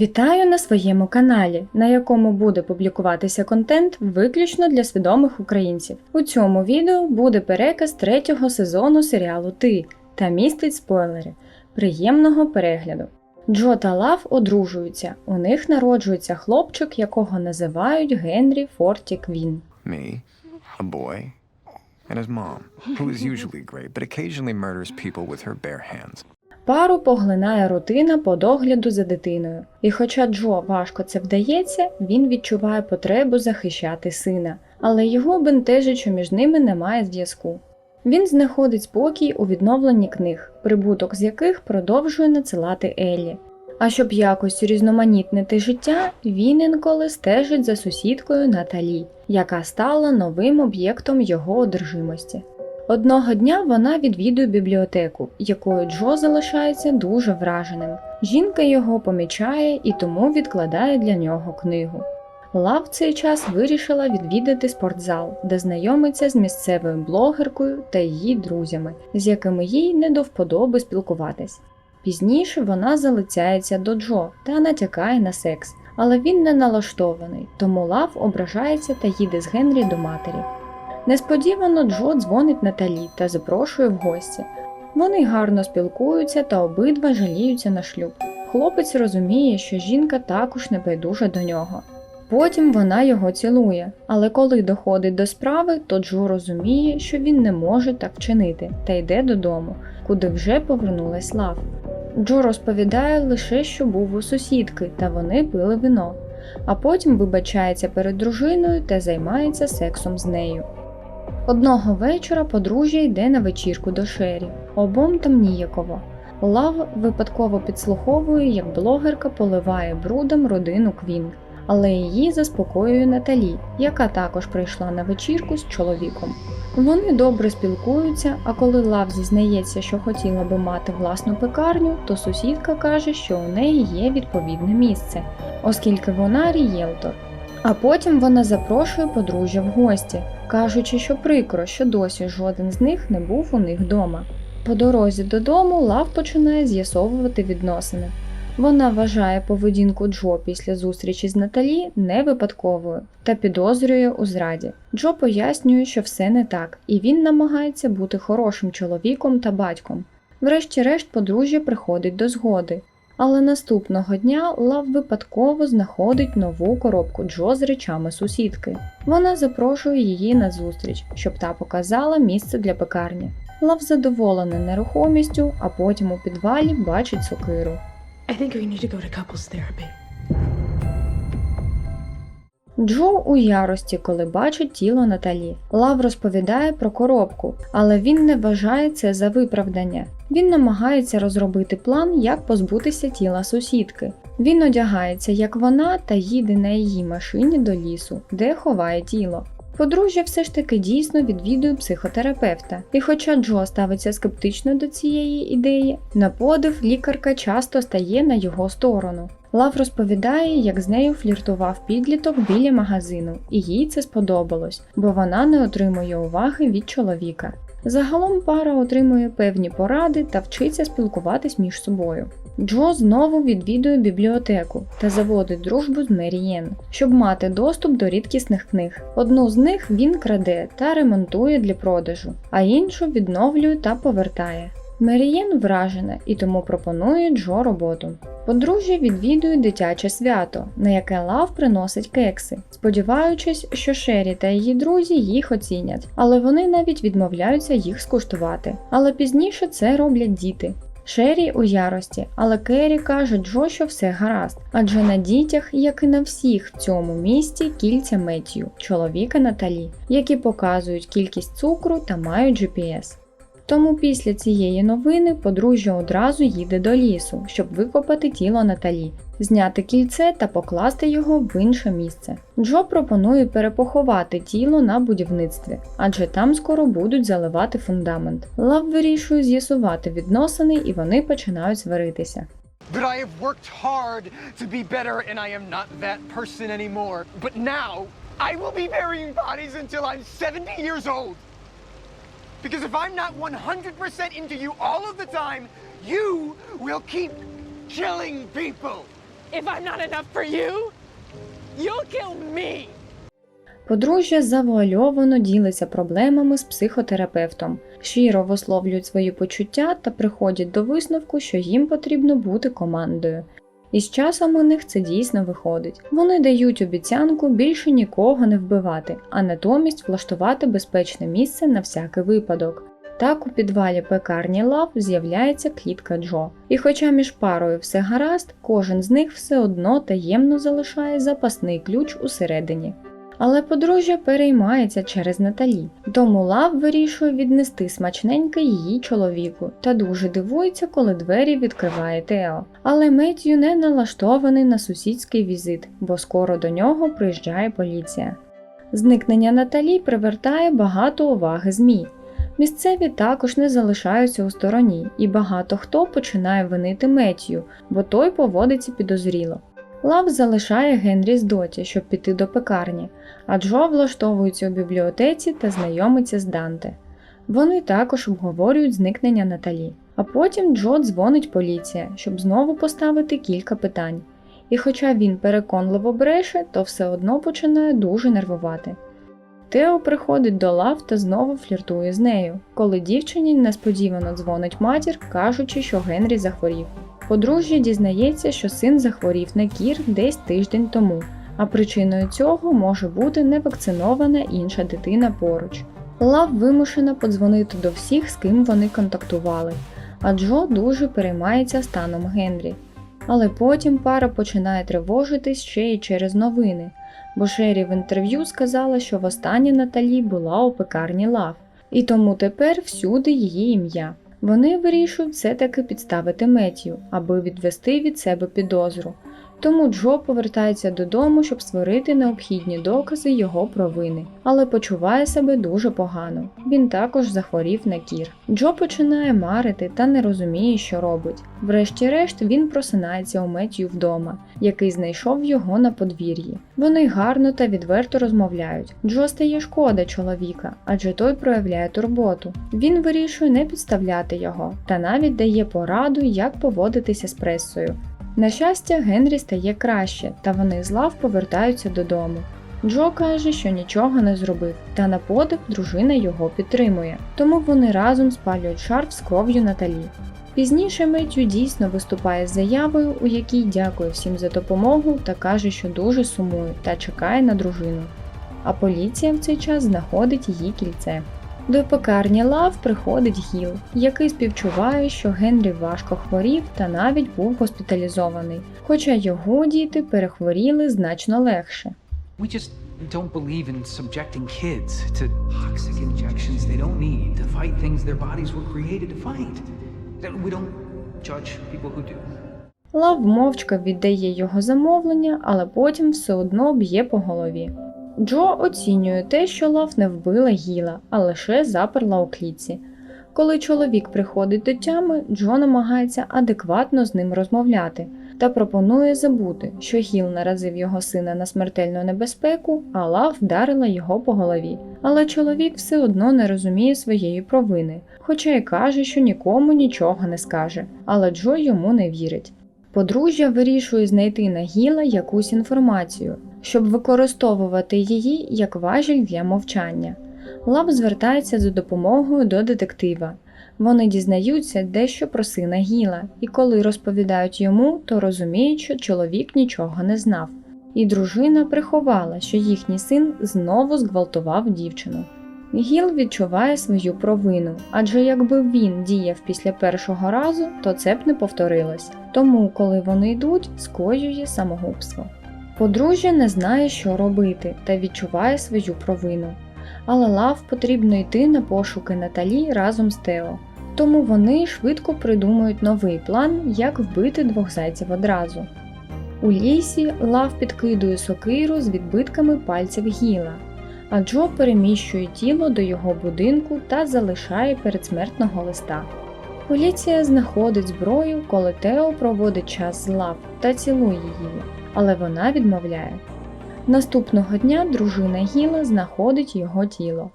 Вітаю на своєму каналі, на якому буде публікуватися контент виключно для свідомих українців. У цьому відео буде переказ третього сезону серіалу Ти та містить спойлери. Приємного перегляду. Джо та Лав одружуються. У них народжується хлопчик, якого називають Генрі Форті Квін. Great but occasionally murders people with her bare hands. Пару поглинає рутина по догляду за дитиною. І хоча Джо важко це вдається, він відчуває потребу захищати сина, але його бентежить, що між ними немає зв'язку. Він знаходить спокій у відновленні книг, прибуток з яких продовжує надсилати Еллі. А щоб якось різноманітнити життя, він інколи стежить за сусідкою Наталі, яка стала новим об'єктом його одержимості. Одного дня вона відвідує бібліотеку, якою Джо залишається дуже враженим. Жінка його помічає і тому відкладає для нього книгу. Лав цей час вирішила відвідати спортзал, де знайомиться з місцевою блогеркою та її друзями, з якими їй не до вподоби спілкуватись. Пізніше вона залицяється до Джо та натякає на секс, але він не налаштований, тому Лав ображається та їде з Генрі до матері. Несподівано Джо дзвонить Наталі та запрошує в гості. Вони гарно спілкуються та обидва жаліються на шлюб. Хлопець розуміє, що жінка також не байдужа до нього. Потім вона його цілує, але коли доходить до справи, то Джо розуміє, що він не може так вчинити та йде додому, куди вже повернулась Лав. Джо розповідає лише, що був у сусідки, та вони пили вино, а потім вибачається перед дружиною та займається сексом з нею. Одного вечора подружжя йде на вечірку до Шері. Обом там ніяково. Лав випадково підслуховує, як блогерка поливає брудом родину Квінг, але її заспокоює Наталі, яка також прийшла на вечірку з чоловіком. Вони добре спілкуються, а коли Лав зізнається, що хотіла би мати власну пекарню, то сусідка каже, що у неї є відповідне місце, оскільки вона рієлтор. А потім вона запрошує подружжя в гості, кажучи, що прикро, що досі жоден з них не був у них вдома. По дорозі додому Лав починає з'ясовувати відносини. Вона вважає поведінку Джо після зустрічі з Наталі не випадковою та підозрює у зраді. Джо пояснює, що все не так, і він намагається бути хорошим чоловіком та батьком. Врешті-решт подружжя приходить до згоди. Але наступного дня Лав випадково знаходить нову коробку Джо з речами сусідки. Вона запрошує її на зустріч, щоб та показала місце для пекарні. Лав задоволений нерухомістю, а потім у підвалі бачить сокиру. I think we need to go to couples therapy. Джо у ярості, коли бачить тіло Наталі. Лав розповідає про коробку, але він не вважає це за виправдання. Він намагається розробити план, як позбутися тіла сусідки. Він одягається, як вона, та їде на її машині до лісу, де ховає тіло. Подружжя все ж таки дійсно відвідує психотерапевта, і хоча Джо ставиться скептично до цієї ідеї, на подив лікарка часто стає на його сторону. Лав розповідає, як з нею фліртував підліток біля магазину, і їй це сподобалось, бо вона не отримує уваги від чоловіка. Загалом пара отримує певні поради та вчиться спілкуватись між собою. Джо знову відвідує бібліотеку та заводить дружбу з Мерієн, щоб мати доступ до рідкісних книг. Одну з них він краде та ремонтує для продажу, а іншу відновлює та повертає. Мерієн вражена і тому пропонує Джо роботу. Подружжя відвідує дитяче свято, на яке Лав приносить кекси, сподіваючись, що Шері та її друзі їх оцінять, але вони навіть відмовляються їх скуштувати. Але пізніше це роблять діти. Шері у ярості, але Керрі каже Джо, що все гаразд, адже на дітях, як і на всіх в цьому місті, кільця Меттію, чоловіка Наталі, які показують кількість цукру та мають GPS. Тому після цієї новини подружжя одразу їде до лісу, щоб викопати тіло Наталі, зняти кільце та покласти його в інше місце. Джо пропонує перепоховати тіло на будівництві, адже там скоро будуть заливати фундамент. Лав вирішує з'ясувати відносини і вони починають сваритися. But I have worked hard to be better, and I am not that person anymore. But now, I will be burying bodies until I'm 70 years old. Because if I'm not 100% into you all of the time, you will keep killing people. If I'm not enough for you, you'll kill me. Подружжя завуальовано ділиться проблемами з психотерапевтом, щиро висловлюють свої почуття та приходять до висновку, що їм потрібно бути командою. І з часом у них це дійсно виходить. Вони дають обіцянку більше нікого не вбивати, а натомість влаштувати безпечне місце на всякий випадок. Так у підвалі пекарні лав з'являється клітка Джо. І хоча між парою все гаразд, кожен з них все одно таємно залишає запасний ключ усередині. Але подружжя переймається через Наталі, тому Лав вирішує віднести смачненьке її чоловіку та дуже дивується, коли двері відкриває Тео. Але Меттью не налаштований на сусідський візит, бо скоро до нього приїжджає поліція. Зникнення Наталі привертає багато уваги ЗМІ. Місцеві також не залишаються у стороні, і багато хто починає винити Меттью, бо той поводиться підозріло. Лав залишає Генрі з доті, щоб піти до пекарні, а Джо влаштовується у бібліотеці та знайомиться з Данте. Вони також обговорюють зникнення Наталі. А потім Джо дзвонить поліція, щоб знову поставити кілька питань. І хоча він переконливо бреше, то все одно починає дуже нервувати. Тео приходить до лав та знову фліртує з нею, коли дівчині несподівано дзвонить матір, кажучи, що Генрі захворів. Подружжя дізнається, що син захворів на кір десь тиждень тому, а причиною цього може бути невакцинована інша дитина поруч. Лав вимушена подзвонити до всіх, з ким вони контактували, а Джо дуже переймається станом Генрі. Але потім пара починає тривожитись ще й через новини, бо Шері в інтерв'ю сказала, що востаннє Наталі була у пекарні лав, і тому тепер всюди її ім'я. Вони вирішують все-таки підставити Меттію, аби відвести від себе підозру. Тому Джо повертається додому, щоб створити необхідні докази його провини, але почуває себе дуже погано. Він також захворів на кір. Джо починає марити та не розуміє, що робить. Врешті-решт він просинається у Меттію вдома, який знайшов його на подвір'ї. Вони гарно та відверто розмовляють. Джо стає шкода чоловіка, адже той проявляє турботу. Він вирішує не підставляти його та навіть дає пораду, як поводитися з пресою. На щастя, Генрі стає краще, та вони з лав повертаються додому. Джо каже, що нічого не зробив, та на подив дружина його підтримує, тому вони разом спалюють шарф з кров'ю Наталі. Пізніше Меттю дійсно виступає з заявою, у якій дякує всім за допомогу та каже, що дуже сумує та чекає на дружину. А поліція в цей час знаходить її кільце. До пекарні лав приходить Гіл, який співчуває, що Генрі важко хворів та навіть був госпіталізований, хоча його діти перехворіли значно легше. We just don't believe in subjecting kids to toxic injections they don't need to fight things their bodies were created to fight. We don't judge people who do. Лав мовчки віддає його замовлення, але потім все одно б'є по голові. Джо оцінює те, що Лав не вбила Гіла, а лише заперла у клітці. Коли чоловік приходить до тями, Джо намагається адекватно з ним розмовляти та пропонує забути, що Гіл наразив його сина на смертельну небезпеку, а Лав вдарила його по голові. Але чоловік все одно не розуміє своєї провини, хоча й каже, що нікому нічого не скаже, але Джо йому не вірить. Подружжя вирішує знайти на Гіла якусь інформацію, щоб використовувати її як важіль для мовчання. Лав звертається за допомогою до детектива. Вони дізнаються дещо про сина Гіла, і коли розповідають йому, то розуміють, що чоловік нічого не знав. І дружина приховала, що їхній син знову зґвалтував дівчину. Гіл відчуває свою провину, адже якби він діяв після першого разу, то це б не повторилось. Тому, коли вони йдуть, скоює самогубство. Подружжя не знає, що робити, та відчуває свою провину. Але лав потрібно йти на пошуки Наталі разом з Тео. Тому вони швидко придумують новий план, як вбити двох зайців одразу. У лісі лав підкидує сокиру з відбитками пальців гіла, а Джо переміщує тіло до його будинку та залишає передсмертного листа. Поліція знаходить зброю, коли Тео проводить час з лав та цілує її, але вона відмовляє. Наступного дня дружина Гіла знаходить його тіло.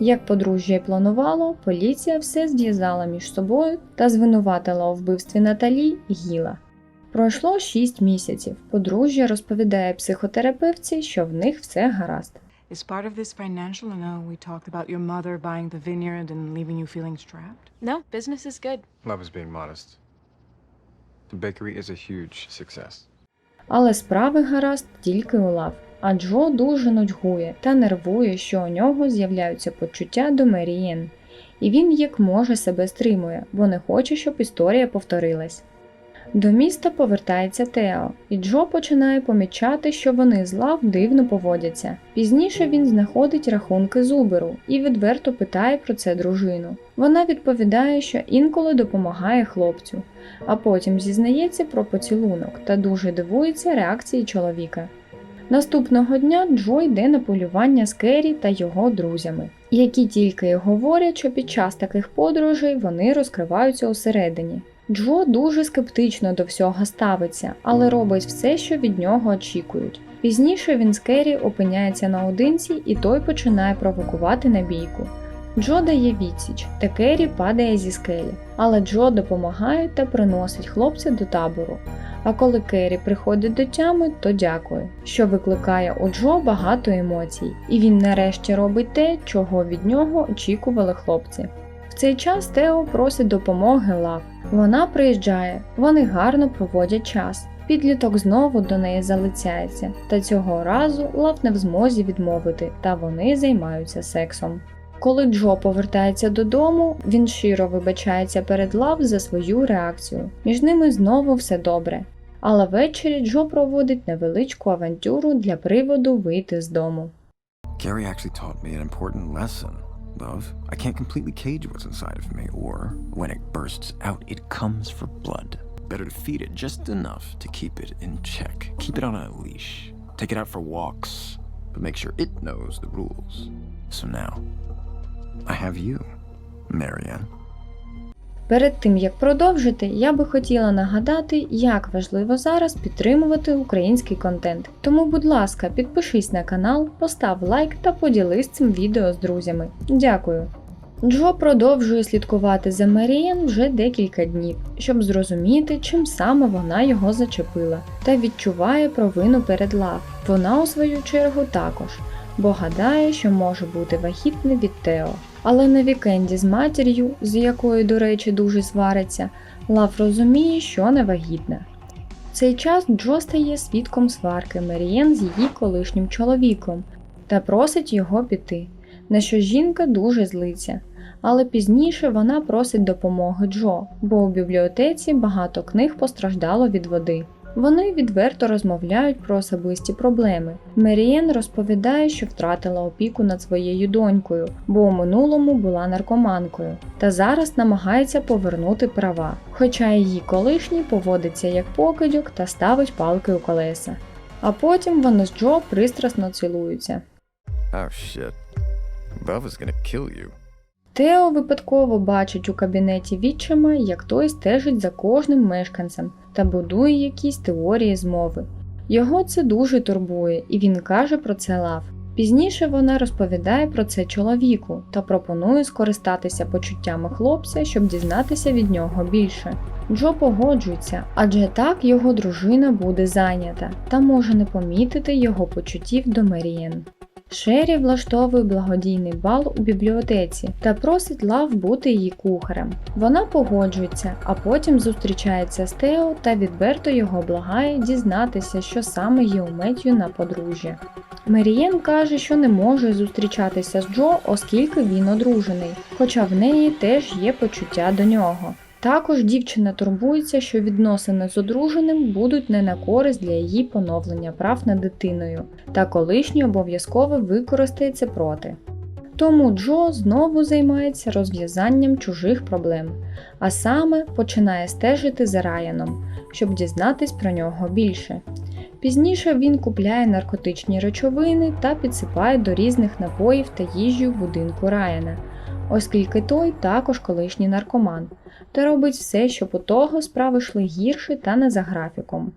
Як подружжя й планувало, поліція все зв'язала між собою та звинуватила у вбивстві Наталі Гіла. Пройшло 6 місяців. Подружжя розповідає психотерапевтці, що в них все гаразд. Is part of this financial? I know we talked about your mother buying the vineyard and leaving you feeling strapped. No, business is good. Love is being modest. The bakery is a huge success. Але справи гаразд тільки у лав. А Джо дуже нудьгує та нервує, що у нього з'являються почуття до Мерієн. І він як може себе стримує, бо не хоче, щоб історія повторилась. До міста повертається Тео, і Джо починає помічати, що вони з лав дивно поводяться. Пізніше він знаходить рахунки з Уберу і відверто питає про це дружину. Вона відповідає, що інколи допомагає хлопцю, а потім зізнається про поцілунок та дуже дивується реакції чоловіка. Наступного дня Джо йде на полювання з Керрі та його друзями, які тільки й говорять, що під час таких подорожей вони розкриваються усередині. Джо дуже скептично до всього ставиться, але робить все, що від нього очікують. Пізніше він з Керрі опиняється наодинці і той починає провокувати на бійку. Джо дає відсіч, та Керрі падає зі скелі, але Джо допомагає та приносить хлопця до табору. А коли Керрі приходить до тями, то дякує, що викликає у Джо багато емоцій, і він нарешті робить те, чого від нього очікували хлопці. Цей час Тео просить допомоги Лав. Вона приїжджає, вони гарно проводять час. Підліток знову до неї залицяється, та цього разу Лав не в змозі відмовити, та вони займаються сексом. Коли Джо повертається додому, він щиро вибачається перед Лав за свою реакцію. Між ними знову все добре. Але ввечері Джо проводить невеличку авантюру для приводу вийти з дому. Gary actually taught me an important lesson. Love, I can't completely cage what's inside of me, or when it bursts out, it comes for blood. Better to feed it just enough to keep it in check. Keep it on a leash. Take it out for walks, but make sure it knows the rules. So now, I have you, Marianne. Перед тим як продовжити, я би хотіла нагадати, як важливо зараз підтримувати український контент. Тому, будь ласка, підпишись на канал, постав лайк та поділись цим відео з друзями. Дякую. Джо продовжує слідкувати за Марієн вже декілька днів, щоб зрозуміти, чим саме вона його зачепила, та відчуває провину перед Лав. Вона, у свою чергу, також, бо гадає, що може бути вагітна від Тео. Але на вікенді з матір'ю, з якою, до речі, дуже свариться, Лав розуміє, що не вагітна. В цей час Джо стає свідком сварки Мерієн з її колишнім чоловіком та просить його піти, на що жінка дуже злиться. Але пізніше вона просить допомоги Джо, бо у бібліотеці багато книг постраждало від води. Вони відверто розмовляють про особисті проблеми. Мерієн розповідає, що втратила опіку над своєю донькою, бо у минулому була наркоманкою, та зараз намагається повернути права, хоча її колишній поводиться як покидьок та ставить палки у колеса. А потім вони з Джо пристрасно цілуються. Oh shit. Love is gonna kill you. Тео випадково бачить у кабінеті відчима, як той стежить за кожним мешканцем та будує якісь теорії змови. Його це дуже турбує, і він каже про це лав. Пізніше вона розповідає про це чоловіку та пропонує скористатися почуттями хлопця, щоб дізнатися від нього більше. Джо погоджується, адже так його дружина буде зайнята та може не помітити його почуттів до Мерієн. Шері влаштовує благодійний бал у бібліотеці та просить Лав бути її кухарем. Вона погоджується, а потім зустрічається з Тео та відверто його благає дізнатися, що саме є у Меттю на подружжя. Мерієн каже, що не може зустрічатися з Джо, оскільки він одружений, хоча в неї теж є почуття до нього. Також дівчина турбується, що відносини з одруженим будуть не на користь для її поновлення прав над дитиною, та колишній обов'язково використає це проти. Тому Джо знову займається розв'язанням чужих проблем, а саме починає стежити за Раяном, щоб дізнатись про нього більше. Пізніше він купляє наркотичні речовини та підсипає до різних напоїв та їжі в будинку Раяна, оскільки той також колишній наркоман, та робить все, щоб у того справи йшли гірше та не за графіком.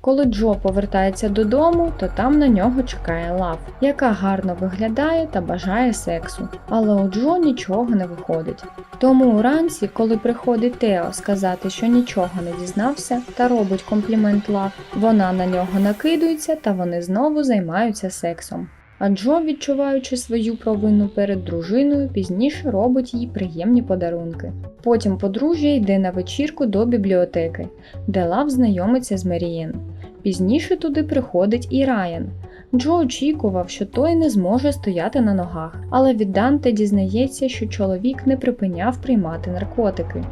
Коли Джо повертається додому, то там на нього чекає лав, яка гарно виглядає та бажає сексу. Але у Джо нічого не виходить. Тому уранці, коли приходить Тео сказати, що нічого не дізнався та робить комплімент лав, вона на нього накидується та вони знову займаються сексом. А Джо, відчуваючи свою провину перед дружиною, пізніше робить їй приємні подарунки. Потім подружжя йде на вечірку до бібліотеки, де Лав знайомиться з Мерієн. Пізніше туди приходить і Райан. Джо очікував, що той не зможе стояти на ногах, але від Данте дізнається, що чоловік не припиняв приймати наркотики.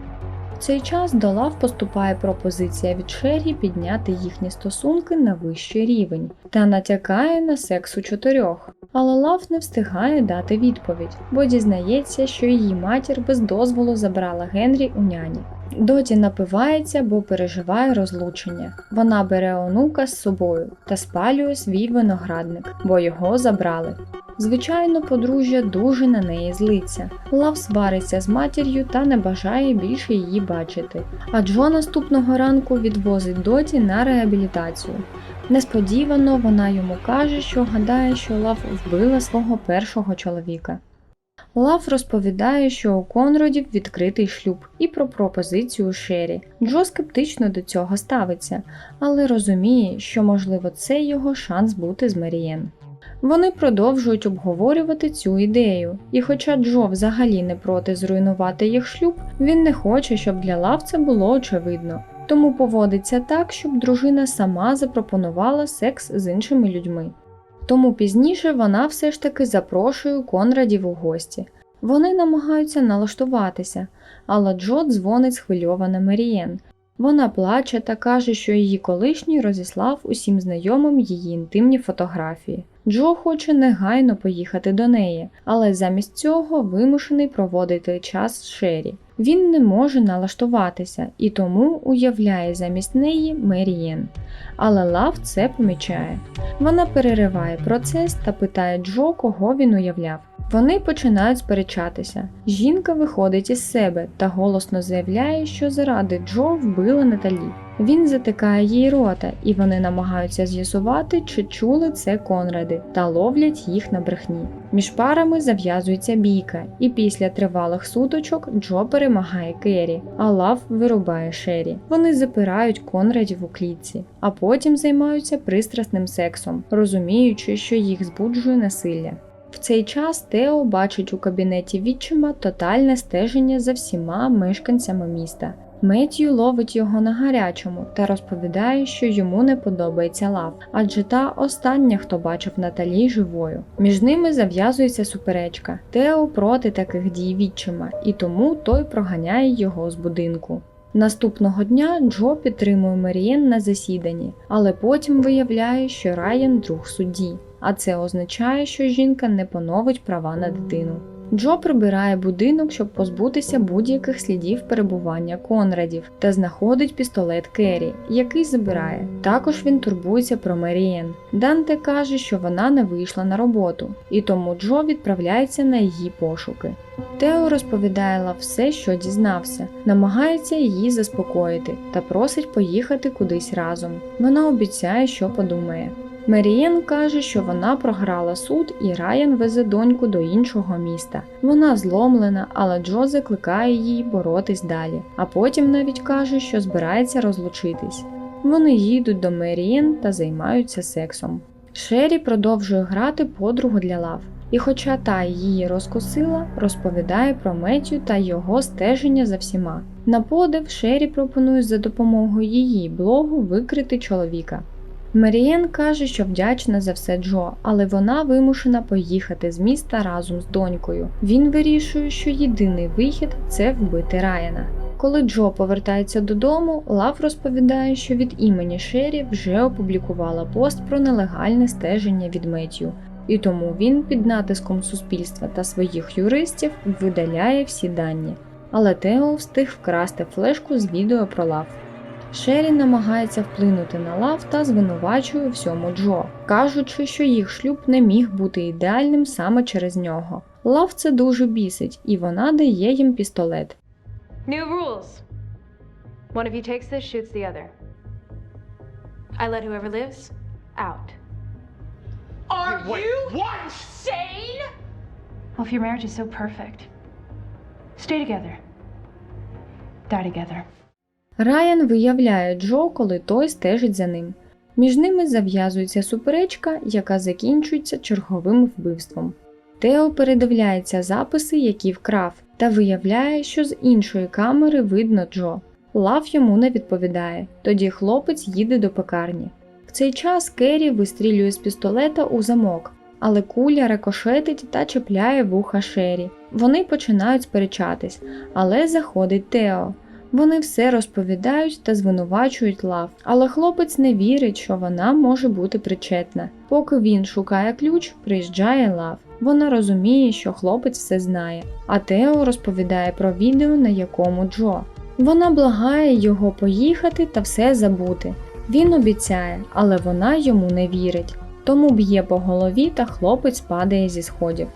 Цей час до лав поступає пропозиція від Шері підняти їхні стосунки на вищий рівень та натякає на секс у чотирьох. Але лав не встигає дати відповідь, бо дізнається, що її матір без дозволу забрала Генрі у няні. Доті напивається, бо переживає розлучення. Вона бере онука з собою та спалює свій виноградник, бо його забрали. Звичайно, подружжя дуже на неї злиться. Лав свариться з матір'ю та не бажає більше її бачити. А Джо наступного ранку відвозить Доті на реабілітацію. Несподівано вона йому каже, що гадає, що Лав вбила свого першого чоловіка. Лав розповідає, що у Конродів відкритий шлюб і про пропозицію Шері. Джо скептично до цього ставиться, але розуміє, що можливо це його шанс бути з Марієн. Вони продовжують обговорювати цю ідею, і хоча Джо взагалі не проти зруйнувати їх шлюб, він не хоче, щоб для Лав це було очевидно. Тому поводиться так, щоб дружина сама запропонувала секс з іншими людьми. Тому пізніше вона все ж таки запрошує Конрадів у гості. Вони намагаються налаштуватися, але Джо дзвонить схвильована Мерієн. Вона плаче та каже, що її колишній розіслав усім знайомим її інтимні фотографії. Джо хоче негайно поїхати до неї, але замість цього вимушений проводити час з Шері. Він не може налаштуватися і тому уявляє замість неї Мерієн. Але Лав це помічає. Вона перериває процес та питає Джо, кого він уявляв. Вони починають сперечатися. Жінка виходить із себе та голосно заявляє, що заради Джо вбила Наталі. Він затикає їй рота, і вони намагаються з'ясувати, чи чули це Конради, та ловлять їх на брехні. Між парами зав'язується бійка, і після тривалих суточок Джо перемагає Керрі, а Лав вирубає Шері. Вони запирають Конрадів у клітці, а потім займаються пристрасним сексом, розуміючи, що їх збуджує насилля. Цей час Тео бачить у кабінеті відчима тотальне стеження за всіма мешканцями міста. Меттью ловить його на гарячому та розповідає, що йому не подобається лав, адже та остання, хто бачив Наталі живою. Між ними зав'язується суперечка. Тео проти таких дій відчима, і тому той проганяє його з будинку. Наступного дня Джо підтримує Мерієн на засіданні, але потім виявляє, що Райан друг судді, а це означає, що жінка не поновить права на дитину. Джо прибирає будинок, щоб позбутися будь-яких слідів перебування Конрадів, та знаходить пістолет Керрі, який забирає. Також він турбується про Мерієн. Данте каже, що вона не вийшла на роботу, і тому Джо відправляється на її пошуки. Тео розповідає Лав все, що дізнався, намагається її заспокоїти та просить поїхати кудись разом. Вона обіцяє, що подумає. Мерієн каже, що вона програла суд і Райан везе доньку до іншого міста. Вона зломлена, але Джо закликає її боротись далі, а потім навіть каже, що збирається розлучитись. Вони їдуть до Мерієн та займаються сексом. Шері продовжує грати подругу для лав. І хоча та її розкусила, розповідає про Меттю та його стеження за всіма. На подив Шері пропонує за допомогою її блогу викрити чоловіка. Мерієн каже, що вдячна за все Джо, але вона вимушена поїхати з міста разом з донькою. Він вирішує, що єдиний вихід це вбити Райана. Коли Джо повертається додому, Лав розповідає, що від імені Шері вже опублікувала пост про нелегальне стеження від Меттю, і тому він під натиском суспільства та своїх юристів видаляє всі дані. Але Тео встиг вкрасти флешку з відео про Лав. Шері намагається вплинути на лав та звинувачує всьому Джо, кажучи, що їх шлюб не міг бути ідеальним саме через нього. Лав це дуже бісить, і вона дає їм пістолет. New rules. One of you takes this, shoots the other. I let whoever lives out. Are Wait, you what? insane? Well, if your marriage is so perfect, stay together. Die together. Райан виявляє Джо, коли той стежить за ним. Між ними зав'язується суперечка, яка закінчується черговим вбивством. Тео передивляється записи, які вкрав, та виявляє, що з іншої камери видно Джо. Лав йому не відповідає, тоді хлопець їде до пекарні. В цей час Керрі вистрілює з пістолета у замок, але куля рикошетить та чіпляє вуха Шері. Вони починають сперечатись, але заходить Тео. Вони все розповідають та звинувачують лав, але хлопець не вірить, що вона може бути причетна. Поки він шукає ключ, приїжджає лав. Вона розуміє, що хлопець все знає, а Тео розповідає про відео, на якому Джо. Вона благає його поїхати та все забути. Він обіцяє, але вона йому не вірить, тому б'є по голові та хлопець падає зі сходів.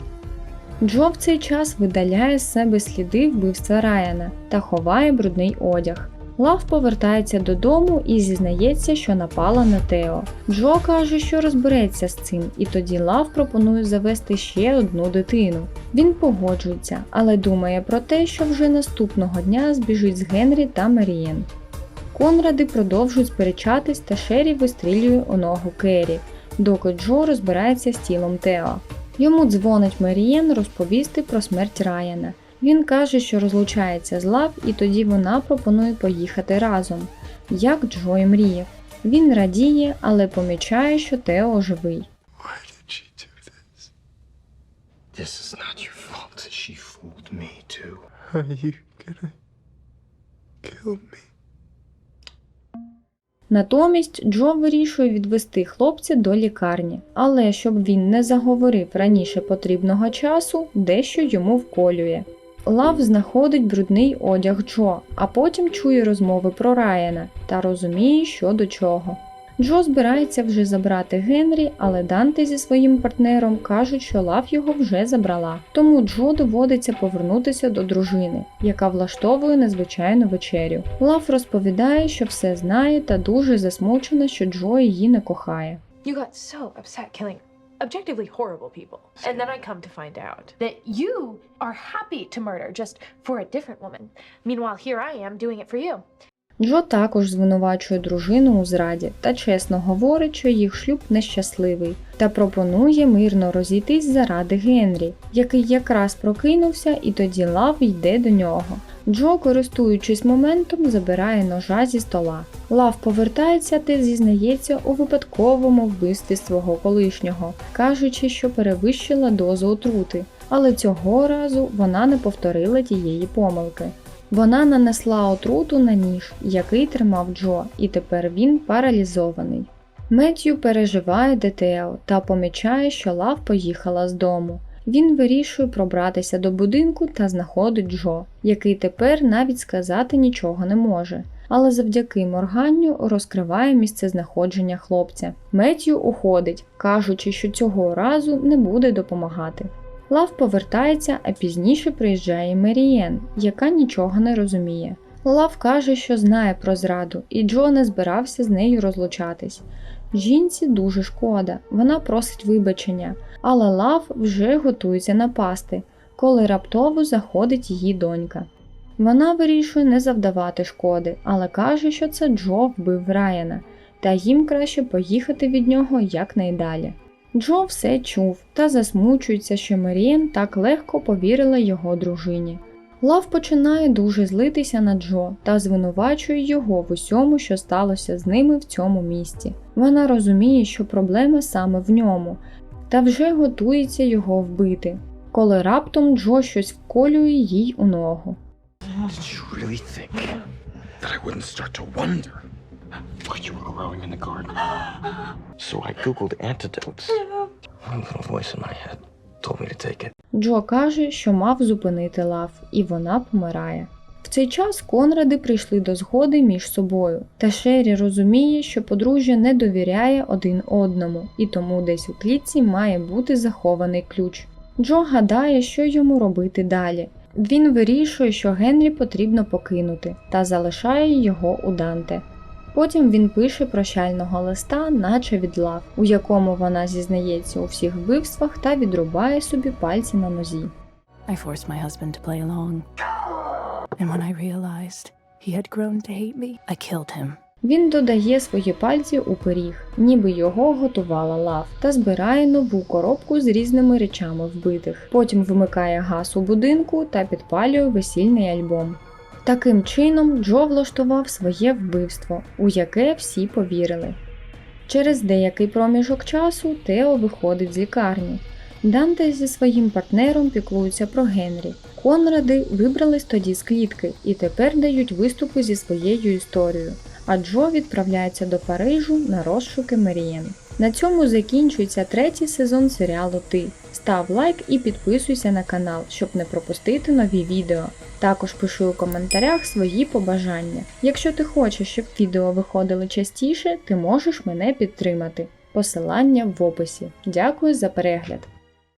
Джо в цей час видаляє з себе сліди вбивства Райана та ховає брудний одяг. Лав повертається додому і зізнається, що напала на Тео. Джо каже, що розбереться з цим, і тоді Лав пропонує завести ще одну дитину. Він погоджується, але думає про те, що вже наступного дня збіжить з Генрі та Марієн. Конради продовжують сперечатись та Шері вистрілює у ногу Керрі, доки Джо розбирається з тілом Тео. Йому дзвонить Марієн розповісти про смерть Райана. Він каже, що розлучається з Лав, і тоді вона пропонує поїхати разом, як Джо і мріяв. Він радіє, але помічає, що Тео живий. Why did she do this? This is not your fault. She fooled me too. Are you gonna kill me? Натомість Джо вирішує відвести хлопця до лікарні, але щоб він не заговорив раніше потрібного часу, дещо йому вколює. Лав знаходить брудний одяг Джо, а потім чує розмови про Райана та розуміє, що до чого. Джо збирається вже забрати Генрі, але Данте зі своїм партнером кажуть, що Лав його вже забрала. Тому Джо доводиться повернутися до дружини, яка влаштовує незвичайну вечерю. Лав розповідає, що все знає та дуже засмучена, що Джо її не кохає. You got so upset killing objectively horrible people. And then I come to find out that you are happy to murder just for a different woman. Meanwhile, here I am doing it for you. Джо також звинувачує дружину у зраді та чесно говорить, що їх шлюб нещасливий, та пропонує мирно розійтись заради Генрі, який якраз прокинувся і тоді лав йде до нього. Джо, користуючись моментом, забирає ножа зі стола. Лав повертається та зізнається у випадковому вбивстві свого колишнього, кажучи, що перевищила дозу отрути, але цього разу вона не повторила тієї помилки. Вона нанесла отруту на ніж, який тримав Джо, і тепер він паралізований. Меттью переживає ДТЛ та помічає, що Лав поїхала з дому. Він вирішує пробратися до будинку та знаходить Джо, який тепер навіть сказати нічого не може. Але завдяки морганню розкриває місце знаходження хлопця. Меттью уходить, кажучи, що цього разу не буде допомагати. Лав повертається, а пізніше приїжджає Мерієн, яка нічого не розуміє. Лав каже, що знає про зраду, і Джо не збирався з нею розлучатись. Жінці дуже шкода, вона просить вибачення, але Лав вже готується напасти, коли раптово заходить її донька. Вона вирішує не завдавати шкоди, але каже, що це Джо вбив Райана, та їм краще поїхати від нього якнайдалі. Джо все чув та засмучується, що Мерієн так легко повірила його дружині. Лав починає дуже злитися на Джо та звинувачує його в усьому, що сталося з ними в цьому місті. Вона розуміє, що проблема саме в ньому, та вже готується його вбити, коли раптом Джо щось вколює їй у ногу. Did you really think that I wouldn't start to wonder what you were growing in the garden? So I Googled antidotes. One little voice in my head told me to take it. Джо каже, що мав зупинити лав, і вона помирає. В цей час Конради прийшли до згоди між собою, та Шері розуміє, що подружжя не довіряє один одному, і тому десь у клітці має бути захований ключ. Джо гадає, що йому робити далі. Він вирішує, що Генрі потрібно покинути, та залишає його у Данте. Потім він пише прощального листа, наче від лав, у якому вона зізнається у всіх вбивствах та відрубає собі пальці на нозі. I forced my husband to play along. And when I realized he had grown to hate me, I killed him. Він додає свої пальці у пиріг, ніби його готувала лав, та збирає нову коробку з різними речами вбитих. Потім вмикає газ у будинку та підпалює весільний альбом. Таким чином Джо влаштував своє вбивство, у яке всі повірили. Через деякий проміжок часу Тео виходить з лікарні. Данте зі своїм партнером піклуються про Генрі. Конради вибрались тоді з клітки і тепер дають виступи зі своєю історією. А Джо відправляється до Парижу на розшуки Мерієн. На цьому закінчується третій сезон серіалу Ти. Став лайк і підписуйся на канал, щоб не пропустити нові відео. Також пиши у коментарях свої побажання. Якщо ти хочеш, щоб відео виходили частіше, ти можеш мене підтримати. Посилання в описі. Дякую за перегляд!